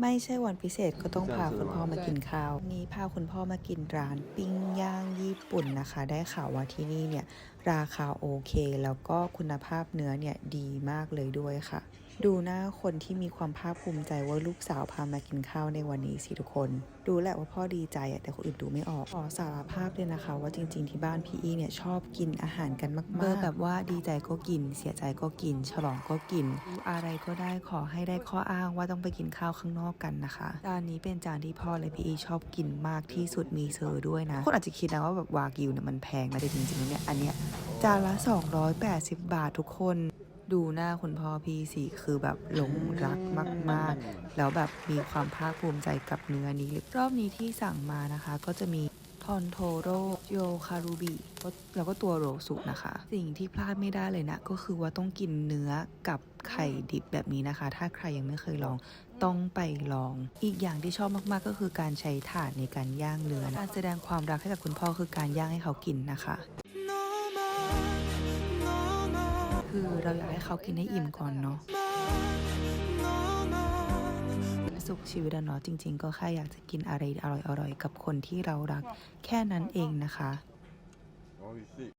ไม่ใช่วันพิเศษก็ต้องพาคุณพ่อมากินข้าว นี้พาคุณพ่อมากินร้านปิ้งย่างญี่ปุ่นนะคะ ได้ข่าวว่าที่นี่เนี่ย ราคาโอเค แล้วก็คุณภาพเนื้อเนี่ยดีมากเลยด้วยค่ะ ดูหน้าคนที่มีความภาคภูมิใจว่าลูกสาวพามากินข้าวในวันนี้สิทุกคน ดูแหละว่าพ่อดีใจอะแต่คนอื่นดูไม่ออกขอสารภาพเลยนะคะ ว่าจริงๆที่บ้านพี่อีเนี่ยชอบกินอาหารกันมากๆเบอร์แบบว่าดีใจก็กิน เสียใจก็กิน ฉลองก็กิน อะไรก็ได้ขอให้ได้ข้ออ้างว่าต้องไปกินข้าวข้างนอกกันนะคะจานนี้เป็นจานที่พ่อและพี่อีชอบกินมากที่สุดมีเซอร์ด้วยนะคนอาจจะคิดนะว่าแบบวากิวเนี่ยมันแพงนะแต่จริงๆแล้วเนี่ยอันเนี้ยจานละ 280 บาททุกคน ดูหน้าคุณพ่อพี่สิคือแบบหลงรักมาก ๆ แล้วแบบมีความภาคภูมิใจกับเนื้อนี้ รอบนี้ที่สั่งมานะคะ ก็จะมีทอนโทโร่โยคารุบิแล้วก็ตัวโรสุนะคะ สิ่งที่พลาดไม่ได้เลยนะ ก็คือว่าต้องกินเนื้อกับไข่ดิบแบบนี้นะคะ ถ้าใครยังไม่เคยลองต้องไปลอง อีกอย่างที่ชอบมากๆ ก็คือการใช้ถ่านในการย่างเนื้อนะการแสดงความรักให้กับคุณพ่อคือการย่างให้เขากินนะคะ คือเราอยากให้เขากินให้อิ่มก่อนเนาะสุขชีวิตเนาะจริง ๆ ก็แค่อยากจะกินอะไรอร่อยๆกับคนที่เรารัก แค่นั้นเองนะคะ